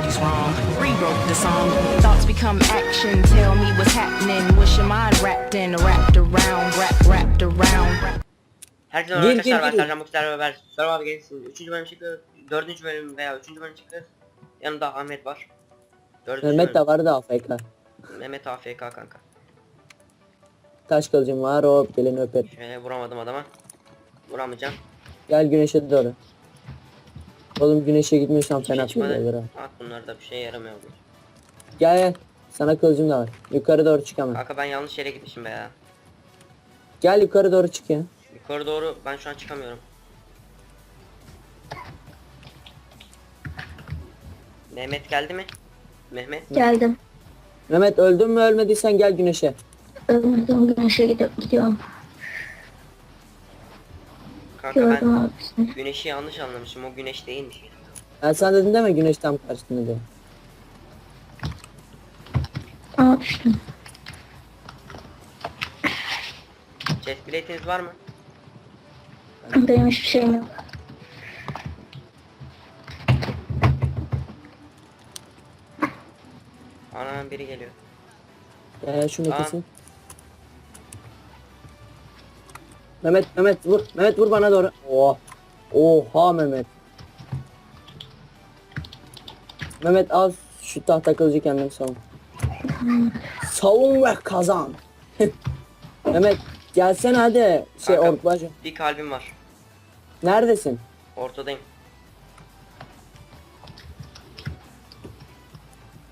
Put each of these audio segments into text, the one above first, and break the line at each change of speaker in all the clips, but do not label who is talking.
everybody's wrong. Rewrote the song. Thoughts become action. Tell me what's happening. What's your mind wrapped in? Wrapped around, wrap, wrapped around.
Herkese merhaba arkadaşlar ben. Sercan Mukhtar ve ben Survival Games'in 3. bölüm çıkıyor. 4. bölüm veya 3. bölüm çıkıyor. Yanımda Ahmet var. 4.
Mehmet de vardı AFK.
Mehmet AFK kanka.
Taş kılıcım var o geleni öper.
Şöyle vuramadım adama. Vuramayacağım.
Gel güneşe doğru. Oğlum güneşe gitmiyorsan fena olur ha.
At bunlar da bir şey yaramıyor.
Gel gel. Sana kılıcım da var. Yukarı doğru çık hemen.
Kanka ben yanlış yere gitmişim be ya.
Gel yukarı doğru çık ya.
Yukarı doğru ben şu an çıkamıyorum. Mehmet geldi mi? Mehmet.
Geldim.
Mehmet öldün mü ölmediysen gel güneşe.
Ölmedim güneşe gidiyorum.
Kanka ben
abi
güneşi yanlış anlamışım. O güneş değilmiş.
Ben sana dedim deme güneş tam karşısında diye.
Aa düştüm.
Chest plate'iniz var mı?
Benim hiçbir şeyim yok.
Anam biri geliyor.
Gel şunu
Aa.
kesin. Mehmet Mehmet vur. Mehmet vur bana doğru. Oh. Oha Mehmet. Mehmet al şu tahta kılıcı kendin savun. savun ve kazan. Mehmet gelsene hadi. Şey
Kanka. Bir kalbim var.
Neredesin?
Ortadayım.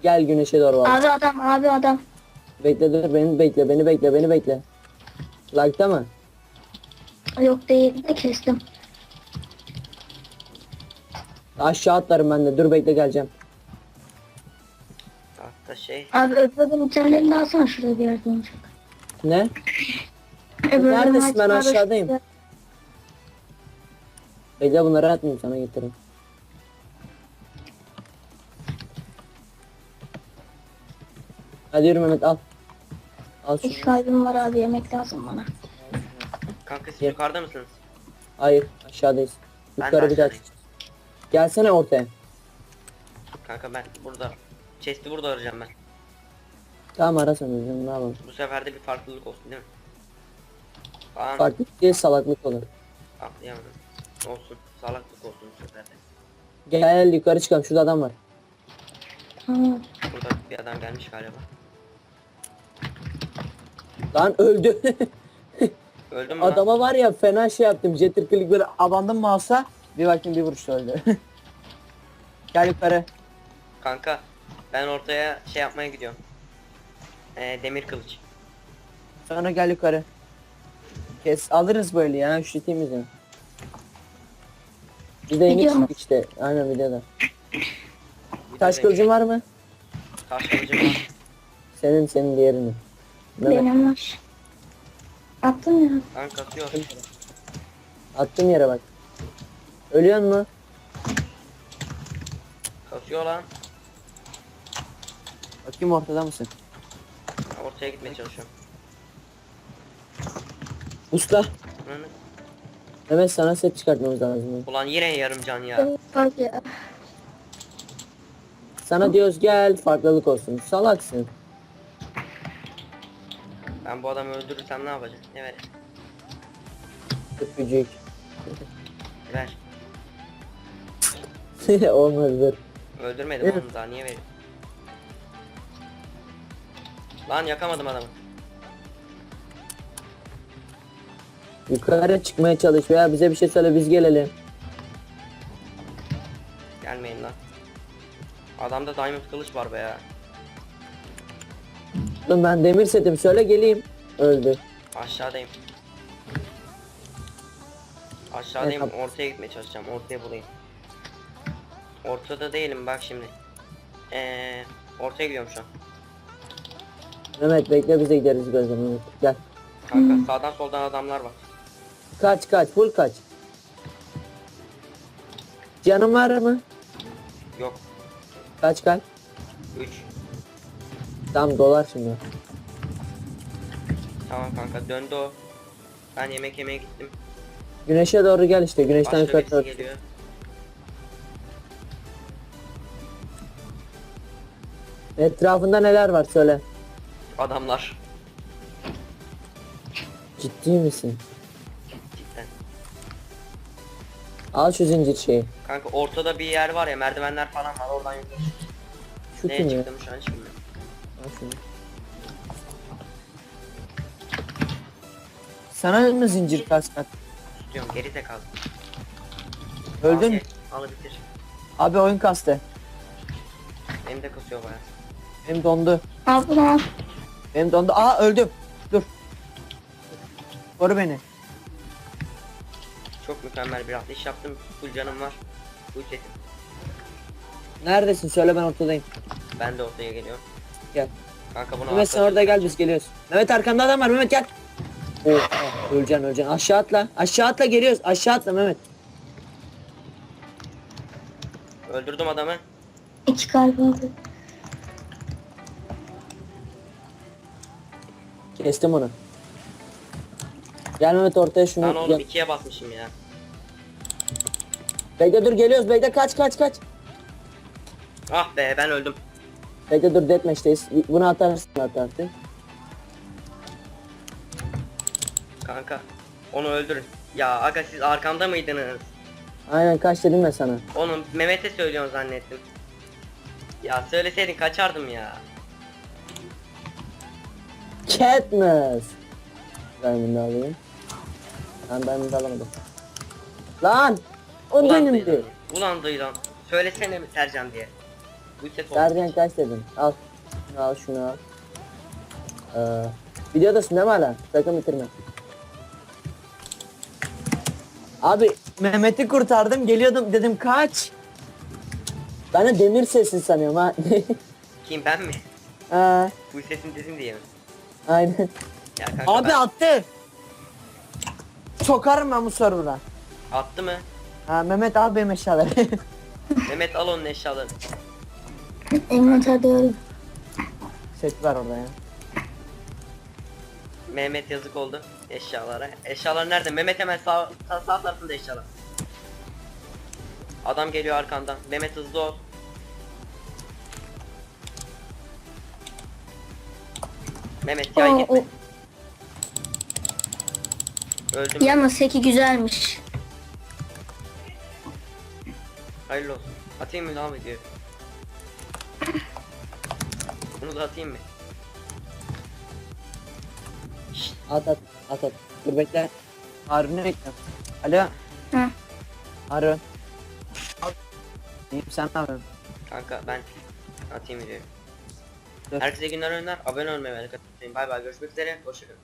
Gel güneşe doğru var.
Abi adam abi adam.
Bekle dur beni bekle beni bekle beni bekle. Lag'da mı?
Yok değil de kestim.
Aşağı atlarım ben de dur bekle geleceğim.
Hatta şey.
Abi öbürünün itemlerini de alsana şurada bir yerde olacak.
Ne?
Öbürünün
Neredesin? Ben aşağıdayım. Bekle bunları atmayayım sana getireyim. Hadi yürü Mehmet al. Al şunu.
İki kalbim var abi yemek lazım bana.
Kanka siz
Gel.
yukarıda mısınız?
Hayır aşağıdayız.
Ben de
Yukarı bir daha
aşağıdayım.
Gelsene ortaya.
Kanka ben burada. Chest'i burada arayacağım ben.
Tamam arasana canım ne yapalım.
Bu sefer de bir farklılık olsun değil mi? Falan
Farklı değil salaklık olur.
atlayamadım. Olsun. Salaklık olsun bu sefer de.
Gel yukarı çıkalım şurada adam var.
Tamam.
Burada bir adam gelmiş galiba.
Lan öldü.
Öldün mü?
Adama var ya fena şey yaptım. Jetter click böyle abandım mouse'a. Bir baktım bir vuruşta öldü. Gel yukarı.
Kanka ben ortaya şey yapmaya gidiyorum. Ee, demir kılıç.
Sonra gel yukarı. Kes alırız böyle ya şu temizini. Bir de yeni
Video mu?
çıktık işte. Aynen videoda.
Bir
Taş
de
kılıcın var mı?
Taş kılıcım var.
Senin senin diğerini. Mehmet
Benim var. Attım ya.
Lan kasıyor.
attım yere bak. Ölüyor mu?
Kasıyor lan.
Bakayım ortada mısın?
Ortaya gitmeye çalışıyorum.
Usta.
Lan,
Mehmet sana set çıkartmamız lazım.
Ulan yine yarım can ya.
Bak ya.
Sana diyoruz gel farklılık olsun. Salaksın.
Ben bu adamı öldürürsem ne yapacağım? Ne verir?
Öpücük.
Ver.
Olmaz dur.
Öldürmedim
Evet.
oğlum daha niye vereyim? Lan yakamadım adamı.
Yukarı çıkmaya çalış veya bize bir şey söyle biz gelelim.
Gelmeyin lan. Adamda diamond kılıç var be ya.
Oğlum ben demir setim söyle geleyim. Öldü.
Aşağıdayım. Aşağıdayım
Evet,
ortaya gitmeye çalışacağım ortaya bulayım. Ortada değilim bak şimdi. Eee ortaya gidiyorum şu an.
Mehmet bekle bize gideriz gözüm Mehmet. Gel.
Kanka sağdan soldan adamlar var.
Kaç kaç full kaç. Canın var mı?
Yok.
Kaç kaç.
3.
Tamam dolar şimdi.
Tamam kanka döndü o. Ben yemek yemeye gittim.
Güneşe doğru gel işte güneşten
Başka
yukarı doğru.
geliyor.
Etrafında neler var söyle.
Adamlar.
Ciddi misin?
Cidden.
Al şu zincir şeyi.
Kanka ortada bir yer var ya merdivenler falan var oradan yukarı.
Şu
Neye
kim ya?
çıktım şu an hiç
şunu. Sana mı zincir kaskat?
Tutuyorum geri tek al.
Öldün mü?
Al bitir.
Abi oyun kastı.
Benim de kasıyor baya.
Benim dondu.
Al.
Benim dondu. Aa öldüm. Dur. Koru beni.
Çok mükemmel bir iş yaptım. Full canım var. Full setim.
Neredesin? Söyle ben ortadayım.
Ben de ortaya geliyorum.
Gel.
Kanka bunu
Mehmet sen orada gel biz geliyoruz. Mehmet arkanda adam var Mehmet gel. Oha öleceksin öleceksin. Aşağı atla. Aşağı atla geliyoruz. Aşağı atla Mehmet.
Öldürdüm adamı.
İki kalp oldu.
Kestim onu. Gel Mehmet ortaya şunu.
Lan oğlum
Gel.
ikiye basmışım ya.
Bekle dur geliyoruz. Bekle kaç kaç kaç.
Ah be ben öldüm.
Bekle dur deathmatch'teyiz. Bunu atarsın hatta artık.
Kanka. Onu öldürün. Ya aga siz arkamda mıydınız?
Aynen kaç dedim ya sana.
Onu Mehmet'e söylüyorsun zannettim. Ya söyleseydin kaçardım ya.
Katniss. Ben bunu alayım. Lan ben bunu alamadım. Lan! O
Ulan
benimdi.
dıylan. Ulan dıylan. Söylesene mi Sercan diye. Bu ses oldu.
Sergen kaç dedin? Al. Al şunu al. Ee, videodasın değil mi hala? Sakın bitirme. Abi Mehmet'i kurtardım geliyordum dedim kaç. Ben de demir sesini sanıyorum ha.
Kim ben mi?
ha
Bu sesin desin diye mi?
aynen.
Ya kanka
Abi
ben-
attı. Sokarım ben bu server'a.
attı mı?
Ha Mehmet al benim eşyaları.
Mehmet al onun eşyalarını.
Envanter diyorum.
Set var orada ya.
Mehmet yazık oldu eşyalara. Eşyalar nerede? Mehmet hemen sağ, sağ, sağ tarafında eşyalar. Adam geliyor arkandan. Mehmet hızlı ol. Mehmet yay
O,
gitme.
o.
Öldüm.
Yalnız seki güzelmiş.
Hayırlı olsun. Atayım mı devam ediyor. Bunu da atayım mı? Şşt,
At at at at. Dur bekle. Harun'u bekle. Alo.
Hı.
Harun. İyiyim sen ne yapıyorsun?
kanka ben atayım diyorum.
Dur.
Herkese günler önler. Abone olmayı ve like atmayı unutmayın. Bay bay görüşmek üzere. Hoşçakalın.